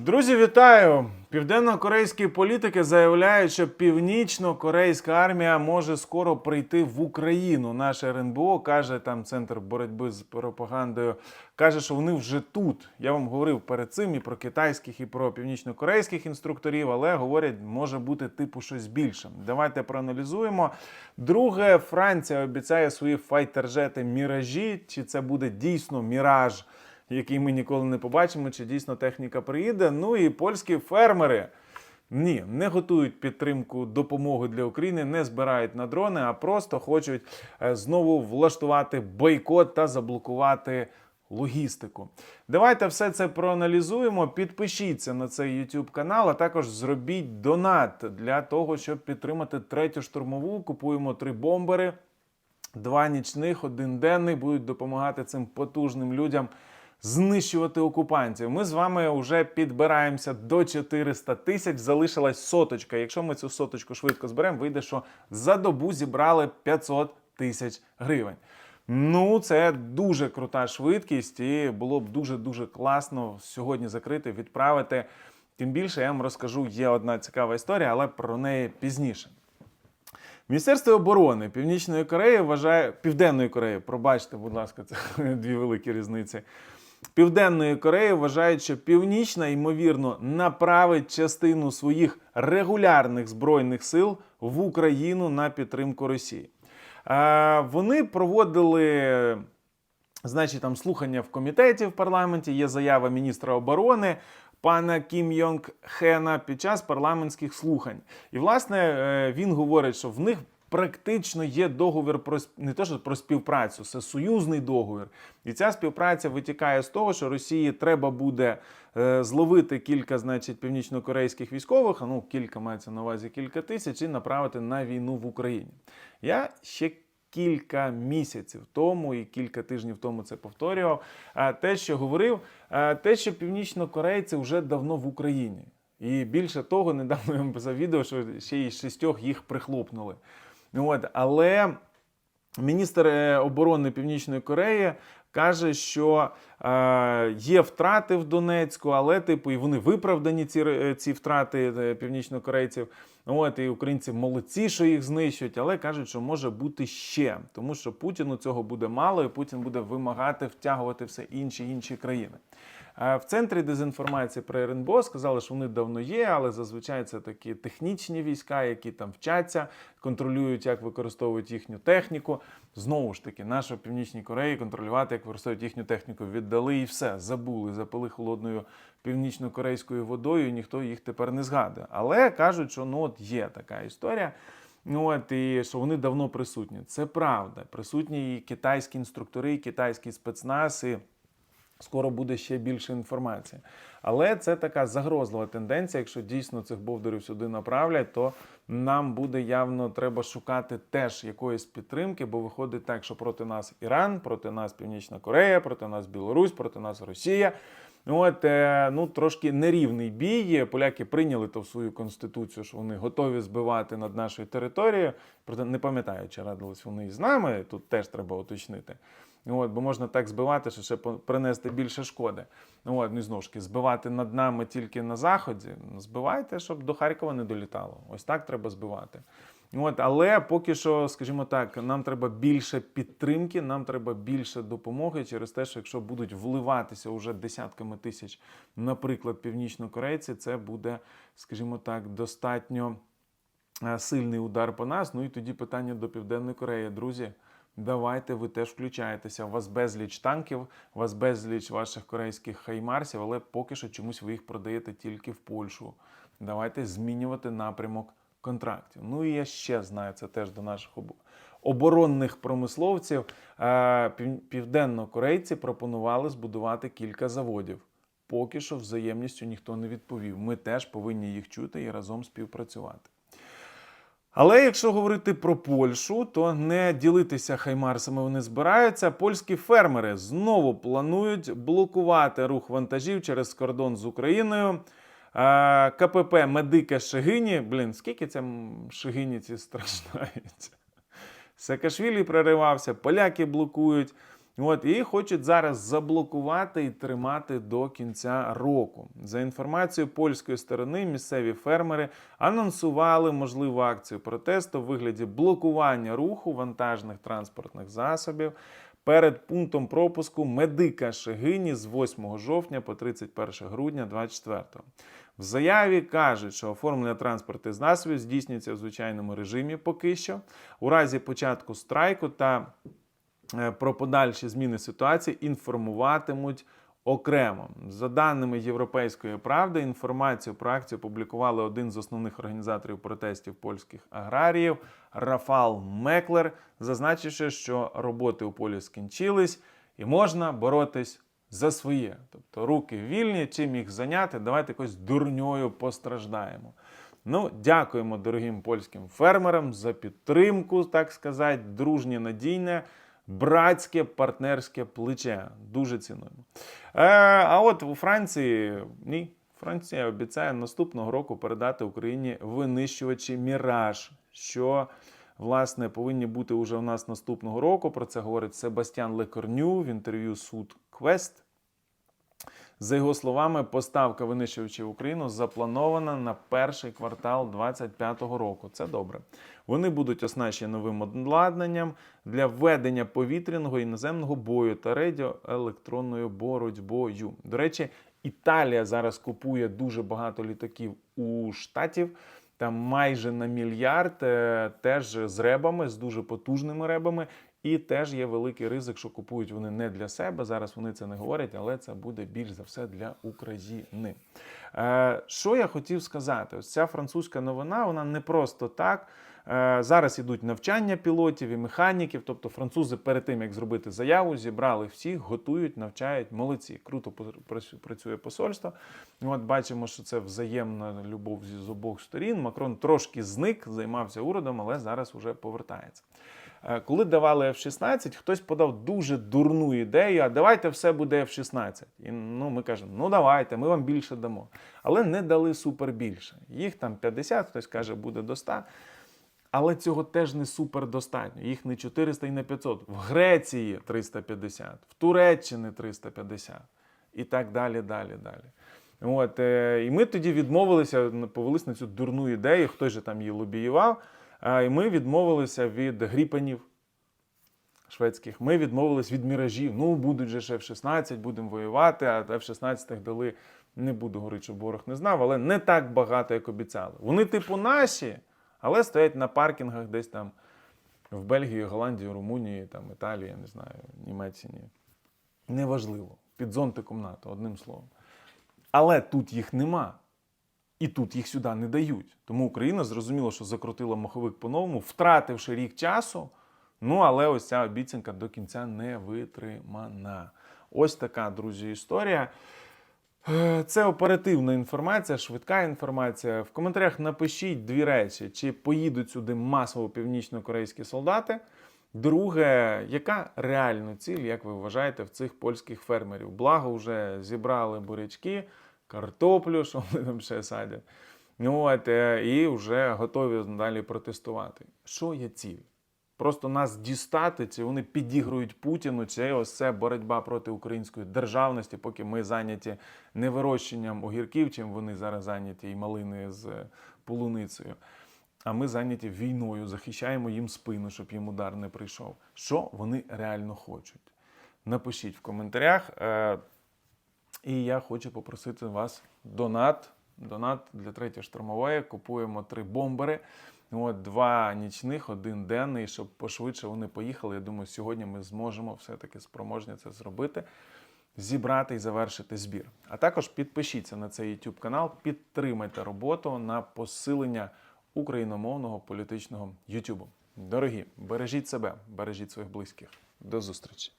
Друзі, вітаю! Південно-корейські політики заявляють, що північно-корейська армія може скоро прийти в Україну. Наше РНБО каже, там центр боротьби з пропагандою, каже, що вони вже тут. Я вам говорив перед цим і про китайських, і про північно-корейських інструкторів, але говорять, може бути типу щось більше. Давайте проаналізуємо. Друге, Франція обіцяє свої файтержети міражі. Чи це буде дійсно міраж? Який ми ніколи не побачимо, чи дійсно техніка приїде. Ну і польські фермери. Ні, не готують підтримку допомоги для України, не збирають на дрони, а просто хочуть е, знову влаштувати бойкот та заблокувати логістику. Давайте все це проаналізуємо. Підпишіться на цей YouTube канал, а також зробіть донат для того, щоб підтримати третю штурмову. Купуємо три бомбери, два нічних, один денний будуть допомагати цим потужним людям знищувати окупантів. Ми з вами вже підбираємося до 400 тисяч. Залишилась соточка. Якщо ми цю соточку швидко зберемо, вийде, що за добу зібрали 500 тисяч гривень. Ну, це дуже крута швидкість, і було б дуже дуже класно сьогодні закрити, відправити. Тим більше я вам розкажу, є одна цікава історія, але про неї пізніше. Міністерство оборони Північної Кореї вважає Південної Кореї, пробачте, будь ласка, це дві великі різниці. Південної Кореї вважають, що Північна, ймовірно, направить частину своїх регулярних збройних сил в Україну на підтримку Росії. Вони проводили. Значить, там слухання в комітеті в парламенті є заява міністра оборони пана Кім Йонг Хена під час парламентських слухань. І власне е, він говорить, що в них практично є договір про не те, що про співпрацю, це союзний договір. І ця співпраця витікає з того, що Росії треба буде е, зловити кілька, значить, північнокорейських військових, ну кілька мається на увазі кілька тисяч, і направити на війну в Україні. Я ще кілька місяців тому і кілька тижнів тому це повторював. А те, що говорив, те, що північнокорейці вже давно в Україні. І більше того, недавно я вам писав відео, що ще й шістьох їх прихлопнули. От, але міністр е, оборони Північної Кореї каже, що є втрати в Донецьку, але типу і вони виправдані ці, ці втрати е, північнокорейців. От і українці молодці, що їх знищують, але кажуть, що може бути ще, тому що Путіну цього буде мало, і Путін буде вимагати втягувати все інші інші країни. Е, В центрі дезінформації про РНБО сказали, що вони давно є, але зазвичай це такі технічні війська, які там вчаться, контролюють, як використовують їхню техніку. Знову ж таки, наша Північній Кореї контролювати, як використовують їхню техніку, віддали і все, забули, запили холодною північно-корейською водою, і ніхто їх тепер не згадує. Але кажуть, що ну от є така історія. Ну от і що вони давно присутні. Це правда. Присутні і китайські інструктори, і китайський спецназ. Скоро буде ще більше інформації. Але це така загрозлива тенденція. Якщо дійсно цих бовдерів сюди направлять, то нам буде явно треба шукати теж якоїсь підтримки, бо виходить так, що проти нас Іран, проти нас Північна Корея, проти нас Білорусь, проти нас Росія. От е, ну трошки нерівний бій. Поляки прийняли то в свою конституцію, що вони готові збивати над нашою територією. Проте не пам'ятаю, чи радились вони із нами. Тут теж треба уточнити. От, бо можна так збивати, що ще принести більше шкоди. От, ну і знову ж таки, збивати над нами тільки на заході. Збивайте, щоб до Харкова не долітало. Ось так треба збивати. От, але поки що, скажімо так, нам треба більше підтримки, нам треба більше допомоги через те, що якщо будуть вливатися уже десятками тисяч, наприклад, північнокорейці, це буде, скажімо так, достатньо е, сильний удар по нас. Ну і тоді питання до Південної Кореї, друзі. Давайте ви теж включаєтеся. У вас безліч танків, у вас безліч ваших корейських хаймарсів, але поки що чомусь ви їх продаєте тільки в Польщу. Давайте змінювати напрямок контрактів. Ну і я ще знаю це теж до наших оборонних промисловців. Е, пів- Південнокорейці пропонували збудувати кілька заводів. Поки що взаємністю ніхто не відповів. Ми теж повинні їх чути і разом співпрацювати. Але якщо говорити про Польщу, то не ділитися хаймарсами вони збираються. Польські фермери знову планують блокувати рух вантажів через кордон з Україною. КПП Медика Шигині. Блін, скільки м, Шигині ці страшнається? Саакашвілі проривався, поляки блокують. От і хочуть зараз заблокувати і тримати до кінця року. За інформацією польської сторони, місцеві фермери анонсували можливу акцію протесту в вигляді блокування руху вантажних транспортних засобів перед пунктом пропуску медика Шегині з 8 жовтня по 31 грудня 2024. В заяві кажуть, що оформлення транспортних засобів здійснюється в звичайному режимі поки що. У разі початку страйку та е, про подальші зміни ситуації інформуватимуть окремо. За даними Європейської правди, інформацію про акцію публікували один з основних організаторів протестів польських аграріїв Рафал Меклер, зазначивши, що роботи у полі скінчились і можна боротись за своє. Тобто руки вільні, чим їх зайняти, давайте якось дурньою постраждаємо. Ну, дякуємо дорогим польським фермерам за підтримку, так сказати, дружнє надійне, братське партнерське плече. Дуже цінуємо. Е, а от у Франції ні. Франція обіцяє наступного року передати Україні винищувачі Міраж, що власне повинні бути уже у нас наступного року. Про це говорить Себастьян Лекорню в інтерв'ю Суд Квест. За його словами, поставка винищувачів Україну запланована на перший квартал 2025 року. Це добре. Вони будуть оснащені новим обладнанням для ведення повітряного і наземного бою та радіоелектронною боротьбою. До речі, Італія зараз купує дуже багато літаків у штатів. Там майже на мільярд, е, теж з ребами, з дуже потужними ребами. І теж є великий ризик, що купують вони не для себе. Зараз вони це не говорять, але це буде більш за все для України. Е, що я хотів сказати? Ось ця французька новина, вона не просто так. Е, зараз ідуть навчання пілотів і механіків. Тобто французи перед тим, як зробити заяву, зібрали всіх, готують, навчають. Молодці. Круто працює посольство. От бачимо, що це взаємна любов з обох сторін. Макрон трошки зник, займався урядом, але зараз вже повертається. Е, Коли давали F-16, хтось подав дуже дурну ідею, а давайте все буде F-16. І ну, ми кажемо, ну давайте, ми вам більше дамо. Але не дали супер більше. Їх там 50, хтось каже, буде до 100. Але цього теж не супер достатньо. Їх не 400 і не 500. В Греції 350, в Туреччині 350 і так далі, далі, далі. От, е, і ми тоді відмовилися, повелись на цю дурну ідею, хтось же там її лобіював. І ми відмовилися від гріпанів шведських. Ми відмовились від міражів. Ну, будуть же ж F-16, будемо воювати, а F-16 дали. Не буду говорити, що ворог не знав, але не так багато, як обіцяли. Вони, типу, наші, але стоять на паркінгах десь там в Бельгії, Голландії, Румунії, там, Італії, я не знаю, Німеччині. Неважливо. Під зонтиком НАТО, одним словом. Але тут їх нема. І тут їх сюди не дають. Тому Україна зрозуміла, що закрутила маховик по-новому, втративши рік часу. Ну, але ось ця обіцянка до кінця не витримана. Ось така, друзі, історія. Е, Це оперативна інформація, швидка інформація. В коментарях напишіть дві речі: чи поїдуть сюди масово північно-корейські солдати. Друге, яка реальна ціль, як ви вважаєте, в цих польських фермерів? Благо, вже зібрали бурячки, картоплю, що вони там ще садять. Ну, от, е, і вже готові далі протестувати. Що є ціль? Просто нас дістати, чи вони підігрують Путіну, чи ось це боротьба проти української державності, поки ми зайняті не вирощенням огірків, чим вони зараз зайняті і малини з е, полуницею. А ми зайняті війною, захищаємо їм спину, щоб їм удар не прийшов. Що вони реально хочуть? Напишіть в коментарях. І я хочу попросити вас донат. Донат для третьої штурмової. Купуємо три бомбери. От два нічних, один денний, щоб пошвидше вони поїхали. Я думаю, сьогодні ми зможемо все-таки спроможні це зробити, зібрати і завершити збір. А також підпишіться на цей YouTube канал, підтримайте роботу на посилення україномовного політичного YouTube. Дорогі, бережіть себе, бережіть своїх близьких. До зустрічі!